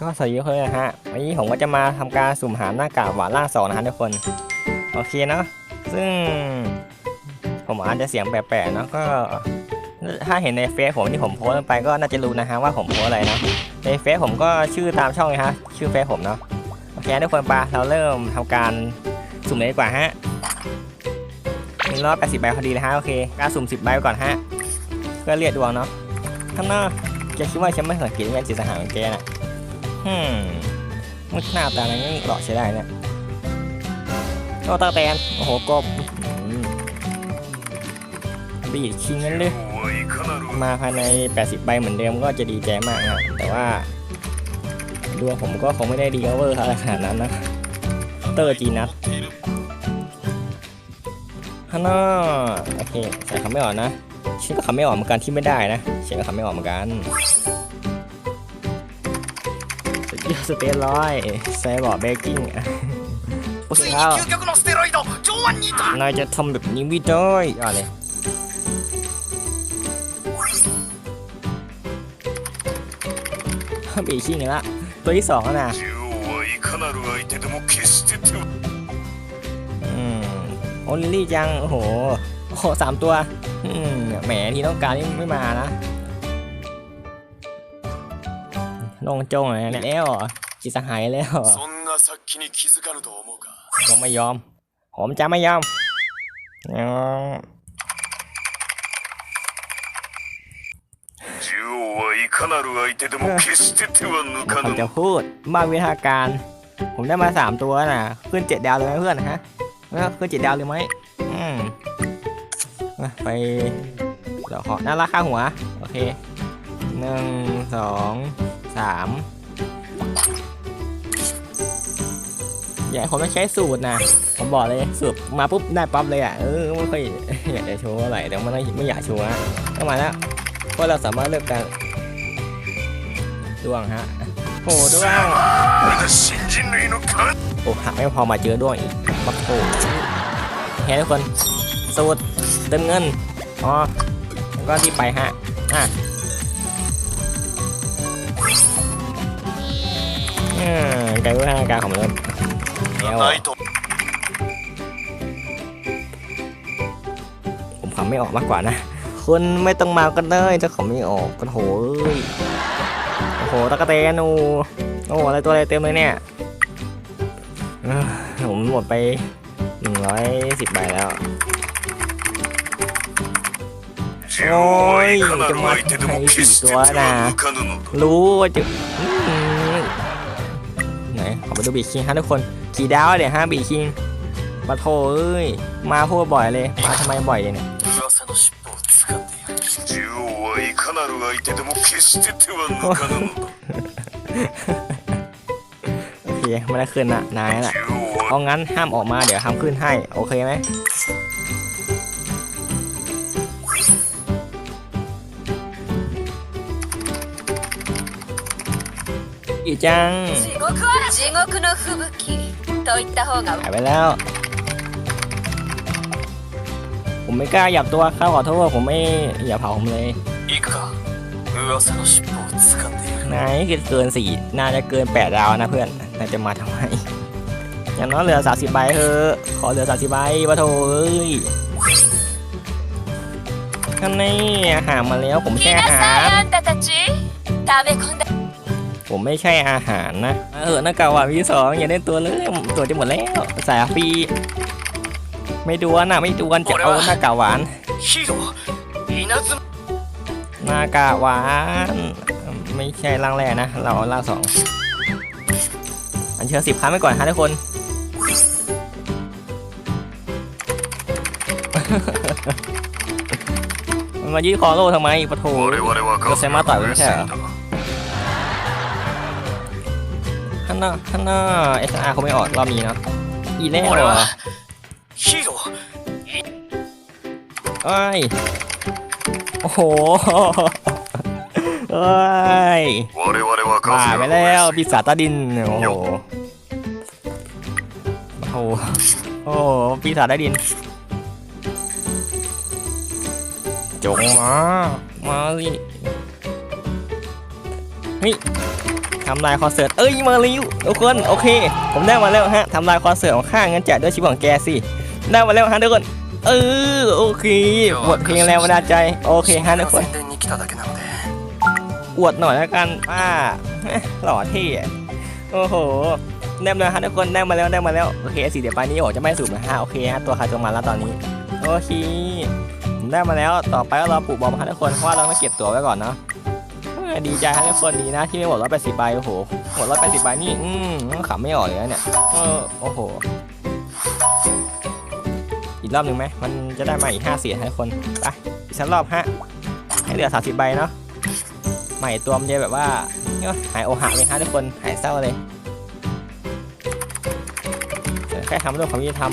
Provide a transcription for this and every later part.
ก็สวัสดีทุกคนนะฮะวันนี้ผมก็จะมาทำการสุ่มหาหน้ากากหวานล่างสองนะฮะทุกคน โอเคเนาะซึ่ง ผมอาจจะเสียงแปลกๆเนาะก็ ถ้าเห็นในเฟซผมที่ผมโพสต์ไปก็น่าจะรู้นะฮะว่าผมโพสอะไรเนาะในเฟซผมก็ชื่อตามช่องเลยฮะชื่อเฟซผมเนาะโอเคทุกคนปะเราเริ่มทำการสุ่มเลยดีกว่าฮะหนึ่งร้อยแปดสิบใบพอดีเลยฮะโอเคการสุ่มสิบใบก่อนฮะเพื่อเรียกดวงเนาะข้างหน้าแกคิดว่าฉันไม่สังเกตเงินจิตสหายของแกน่ะ ฮึมมันหน้าตาอะไรนี่หล่อใช้ได้เนี่ยโอ้ตาแตนโอ้โหกบบีดคิงนั่นเลยมาภายใน 80 ใบเหมือนเดิมก็จะดีใจมากนะแต่ว่าดวงผมก็คงไม่ได้ดีเวอร์ขนาดนั้นนะเตอร์จีนัทฮันน่าโอเคใส่คำไม่ออกนะฉันก็คำไม่ออกเหมือนกันที่ไม่ได้นะฉันก็คำไม่ออกเหมือนกัน โยสเตียรอยไซบอเบกกิ้งโอ้สุดยอนายจะทำแบบนี้ไม่ได้อะไรบีชิ่งละตัวที่สองนะอืมโอลิยัง โอ้โหโอ้สามตัว อืมแหมที่ต้องการนี่ไม่มานะ ลงจงเลยนะแล้วจิตสหายแล้วผมไม่ยอม ผมจะไม่ยอมผมจะพูดบ้าวิทาการ ผมได้มาสามตัวน่ะ ขึ้นเจ็ดดาวเลยไหมเพื่อนฮะขึ้นเจ็ดดาวเลยไหมไปเดี๋ยวขอน่ารักข้าหัว โอเคหนึ่งสอง สอย่าคนไม่ใช้สูตรนะ ผมบอกเลยสูตรมาปุ๊บได้ปั๊บเลยอะ เออไม่ค่อยอยากจะโชว์อะไรแต่มันไม่อยากโชว์ฮะต้อมาแล้วเพราะเราสามารถเลือกการดวงฮะโหดวงโอ้หักไม่พอมาเจอด้วงอีกบักโตเฮ้ยทุกคนสูตรเติมเงินอ๋อก็ที่ไปฮะอะ อ่าการรู้ห้าการของมัล้วผมขำไม่ออกมากกว่านะคนไม่ต้องมากันเลยจะขำไม่ออกกันโหยโอ้โหตะกเตนูโอ้โหอะไรตัวอะไรเต็มเลยเนี่ยผมหมดไปหนึ่งร้อยสิบใบแล้วโอ้ยจะมาใครสี่ตัวนะรู้ว่าจะ ขอไปดูบีคิงฮะทุกคนขี่ดาวเดี๋ยวฮะบีคิงมาโทเอ้ยมาพูดบ่อยเลย มาทำไมบ่อยเนี่ยโอเคไม่ได้ขึ้นนะนายน่ะเอางั้นห้ามออกมาเดี๋ยวทำขึ้นให้ โอเคไหมอีจัง 獄は地獄の吹雪と言った方が หายไปแล้ว ผมไม่กล้าหยับตัวข้าขอโทษผมไม่อย่าเผาผมเลย 行くか噂の尻尾を掴んでやる นายเกินเกินสี่น่าจะเกินแปดดาวนะเพื่อนนายจะมาทำไม อย่างน้อยเหลือสาสิบใบเถอะขอเหลือสาสิบใบปะโถเอ้ยกันนี่อาหารมาแล้วผม 来 แช่ な อาหา さい ร あんたたち食べ込んだ ผมไม่ใช่อาหารนะ เออหน้ากากหวานวีสองอย่าเล่นตัวเลยตัวจะหมดแล้วสายฟีไม่ดวนนะไม่ดวนจะเอาหน้ากากหวานหน้ากากหวาน ไม่ใช่ล่างแร่นะ เราร่างสองอันเชิญสิบครั้งไปก่อนฮะทุกคนมายื้อคอโลทำไมปะโถก็เซมาต่อยไม่ใช่เหรอาหนาข้าหน้าเอสอาเขาไม่ออกรอบนี้นะอีแน่เลยไอ้โอ้โหไอ้ตายไปแล้วปีศาจตาดิน โอ้โห โอ้โหปีศาจตาดิน จงมา มาสิเฮ้ย ทำลายคอนเสิร์ตเอ้ยมาลิวทุกคนโอเค ผมได้มาแล้วฮะทำลายคอนเสิร์ตของข้างั้นแจกด้วยชิปของแกสิได้มาแล้วฮะทุกคนเออโอเคปวดเพลงแรงบันดาใจโอเคฮะทุกคนอวดหน่อยแล้วกันป้าหล่อเท่โอ้โหได้มาแล้วฮะทุกคนได้มาแล้วได้มาแล้วโอเคสิเดี๋ยวไปนี้ผมจะไม่สูบนะฮะโอเคฮะตัวใครตัวมาแล้วตอนนี้โอเคผมได้มาแล้วต่อไปก็รอปลูกบอมฮะทุกคนเพราะว่าเราต้องเก็บตัวไว้ก่อนเนาะ เออดีใจฮะทุกคนดีนะที่ไม่หมดร้อยแปดสิบใบโอ้โหหมดร้อยแปดสิบใบนี่อืมขำไม่ออกเลยนะเนี่ยเออโอ้โห อีกรอบหนึ่งไหมมันจะได้มาอีกห้าเสียงฮะทุกคนไปอีกสักรอบฮะให้เหลือสามสิบใบเนาะใหม่ตัวมันจะแบบว่าเนี่ยหายโอหักเลยฮะทุกคนหายเศร้าเลยแค่ทำเรื่องความยุติธรรม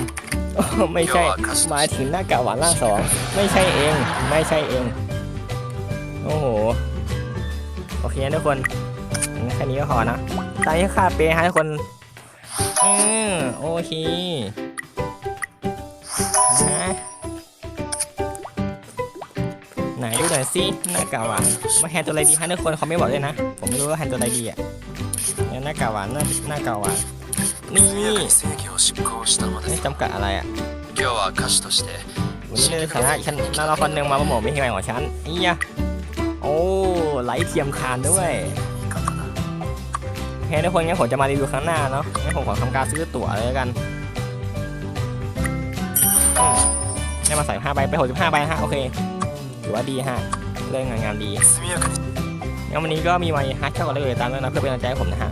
โอ้ไม่ใช่หมายถึงหน้ากากหวานล่างสองไม่ใช่เอง ไม่ใช่เอง โอ้โหโอ เคนะทุกคนแค่นี้ก็พอนะตามที่คาเป๊ะฮะทุกคนอือโอเคไหนดูหน่อยสิหน้ากาหวานมาแฮนตัวอะไรดีฮะทุกคนเขาไม่บอกเลยนะ ผมไม่รู้ว่าแฮนตัวอะไรดีอะหน้ากาหวานหน้าหน้ากาหวานนี่นี่จำกัดอะไรอะวันนี้เธอสามารถฉันน่ารักคนหนึ่งมาโปรโมทไม่ใช่ไหของฉันอี๋ อไหลเทียมคานด้วยแค่ทุกคนงั้นผมจะมารีวิวครั้งหน้าเนาะงั้นผมขอทำการซื้อตั๋วเลยกันได้มาใส่5ใบไป 65ใบฮะโอเคถือว่าดีฮะเรื่องงานงานดีงั้นวันนี้ก็มีไว้ฮะทเข้ากันเลยตามเรื่นะเพื่อเป็นกำลังใจให้ผมนะฮะ